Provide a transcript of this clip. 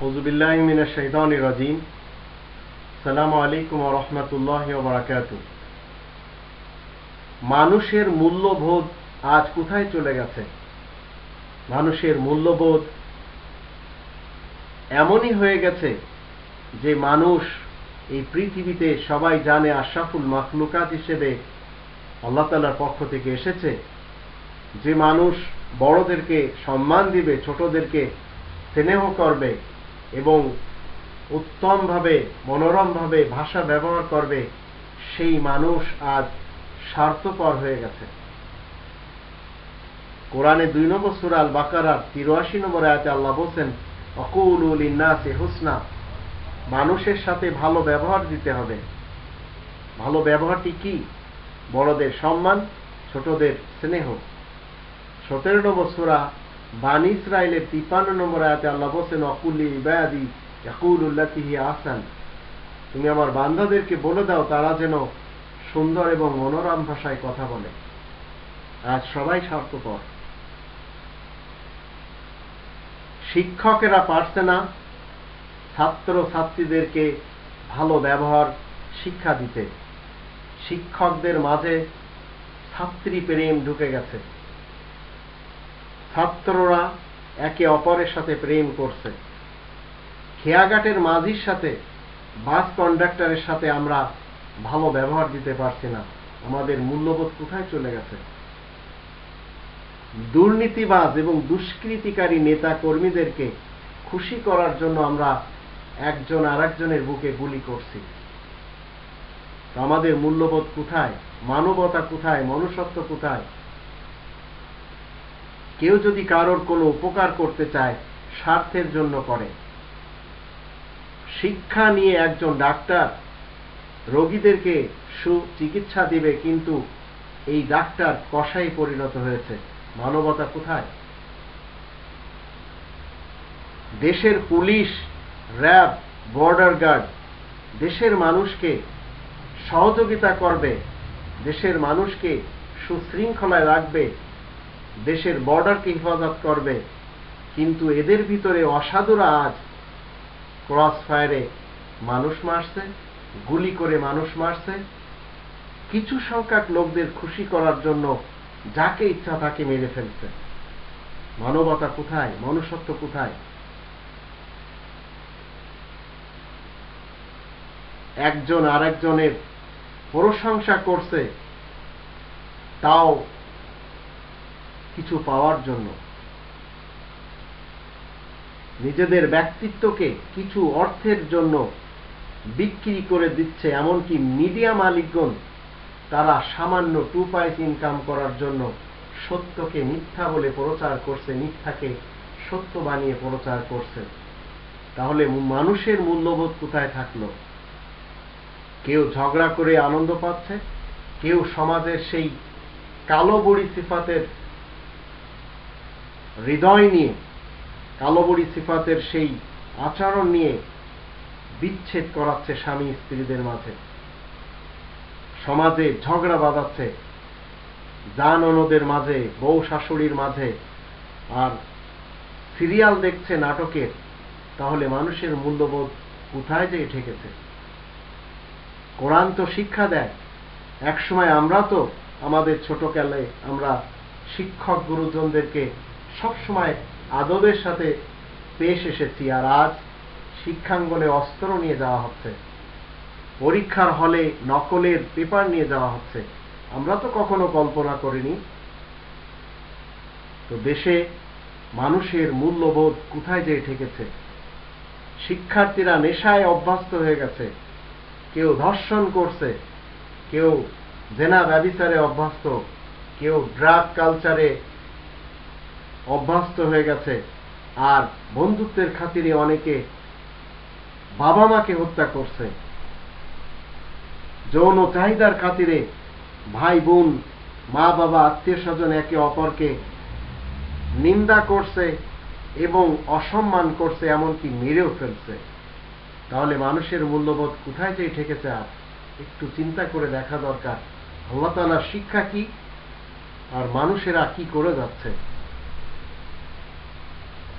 হজুবিল্লাহ মিনা শৈতান রাজিম সালাম আলাইকুম রহমতুল্লাহ বারাকাত মানুষের মূল্যবোধ আজ কোথায় চলে গেছে? মানুষের মূল্যবোধ এমনই হয়ে গেছে যে মানুষ এই পৃথিবীতে সবাই জানে আশরাফুল মাখলুকাত হিসেবে আল্লাহ তালার পক্ষ থেকে এসেছে। যে মানুষ বড়দেরকে সম্মান দিবে, ছোটদেরকে স্নেহ করবে এবং উত্তমভাবে, মনোরমভাবে ভাষা ব্যবহার করবে, সেই মানুষ আজ স্বার্থপর হয়ে গেছে। কোরআনে দুই নম্বর সুরাল বাকারার তিরাশি নম্বর আয়তে আল্লাহ বলছেন, অকুল ইন্নাসে হুসনা মানুষের সাথে ভালো ব্যবহার দিতে হবে। ভালো ব্যবহারটি কি? বড়দের সম্মান, ছোটদের স্নেহ। সতেরো নম্বর সুরা বানি ইসরায়েলের তিপ্পান্ন নম্বর আয়াতে আল্লাহ বলছেন, অকুল্লি ইবাদি ইয়াকুল্লাতিহি আসান তুমি আমার বান্ধাদেরকে বলে দাও, তারা যেন সুন্দর এবং মনোরম ভাষায় কথা বলে। আজ সবাই স্বার্থপর। শিক্ষকেরা পারছে না ছাত্র ছাত্রীদেরকে ভালো ব্যবহার, শিক্ষা দিতে। শিক্ষকদের মাঝে ছাত্রী প্রেম ঢুকে গেছে। ছাত্ররা একে অপরের সাথে প্রেম করছে। খেয়াঘাটের মাঝির সাথে বাস কন্ডাক্টরের সাথে আমরা ভালো ব্যবহার দিতে পারছি না। আমাদের মূল্যবোধ কোথায় চলে গেছে? দুর্নীতিবাজ এবং দুষ্কৃতিকারী নেতা কর্মীদেরকে খুশি করার জন্য আমরা একজন আরেকজনের বুকে গুলি করছি। আমাদের মূল্যবোধ কোথায়? মানবতা কোথায়? মনুষ্যত্ব কোথায়? কেউ যদি কারোর কোনো উপকার করতে চায়, স্বার্থের জন্য করে। শিক্ষা নিয়ে একজন ডাক্তার রোগীদেরকে সুচিকিৎসা দিবে, কিন্তু এই ডাক্তার কষাই পরিণত হয়েছে। মানবতা কোথায়? দেশের পুলিশ, র্যাব, বর্ডার গার্ড, দেশের মানুষকে সহযোগিতা করবে, দেশের মানুষকে সুশৃঙ্খলায় রাখবে দেশের বর্ডারকে হেফাজত করবে। কিন্তু এদের ভিতরে অসাধুরা আজ ক্রস ফায়ারে মানুষ মারছে, গুলি করে মানুষ মারছে। কিছু সংখ্যক লোকদের খুশি করার জন্য যাকে ইচ্ছা তাকে মেরে ফেলছে। মানবতা কোথায়? মনুষ্যত্ব কোথায়? একজন আরেকজনের প্রশংসা করছে, তাও কিছু পাওয়ার জন্য। নিজেদের ব্যক্তিত্বকে কিছু অর্থের জন্য বিক্রি করে দিচ্ছে এমনকি মিডিয়া মালিকগণ, তারা সামান্য টু পাইস ইনকাম করার জন্য সত্যকে মিথ্যা বলে প্রচার করছে, মিথ্যাকে সত্য বানিয়ে প্রচার করছে। তাহলে মানুষের মূল্যবোধ কোথায় থাকল? কেউ ঝগড়া করে আনন্দ পাচ্ছে? কেউ সমাজের সেই কালো বড়ি সিফাতের হৃদয় নিয়ে কালো বড়ি সিফাতের সেই আচরণ নিয়ে বিচ্ছেদ করাচ্ছে স্বামী স্ত্রীদের মাঝে। সমাজে ঝগড়া বাঁধাচ্ছে জান অনদের মাঝে, বউ শাশুড়ির মাঝে। আর সিরিয়াল দেখছে নাটকের তাহলে মানুষের মূল্যবোধ কোথায় যে ঠেকেছে? কোরআন তো শিক্ষা দেয়, একসময় আমরা তো আমাদের ছোটকালে আমরা শিক্ষক গুরুজনদেরকে সবসময় আদবের সাথে পেশ এসেছি আর আজ শিক্ষাঙ্গনে অস্ত্র নিয়ে যাওয়া হচ্ছে। পরীক্ষার হলে নকলের পেপার নিয়ে যাওয়া হচ্ছে। আমরা তো কখনো কল্পনা করিনি। তো দেশে মানুষের মূল্যবোধ কোথায় যে ঠেকেছে? শিক্ষার্থীরা নেশায় অভ্যস্ত হয়ে গেছে। কেউ ধর্ষণ করছে, কেউ জেনা ব্যবিচারে অভ্যস্ত, কেউ ড্রাগ কালচারে অভ্যস্ত হয়ে গেছে। আর বন্ধুত্বের খাতিরে অনেকে বাবা মাকে হত্যা করছে। যৌন চাহিদার খাতিরে ভাই বোন মা বাবা আত্মীয় স্বজন একে অপরকে নিন্দা করছে এবং অসম্মান করছে, এমনকি মেরেও ফেলছে। তাহলে মানুষের মূল্যবোধ কোথায় যে ঠেকেছে আর? একটু চিন্তা করে দেখা দরকার। আল্লাহ তালার শিক্ষা কি? আর মানুষেরা কি করে যাচ্ছে?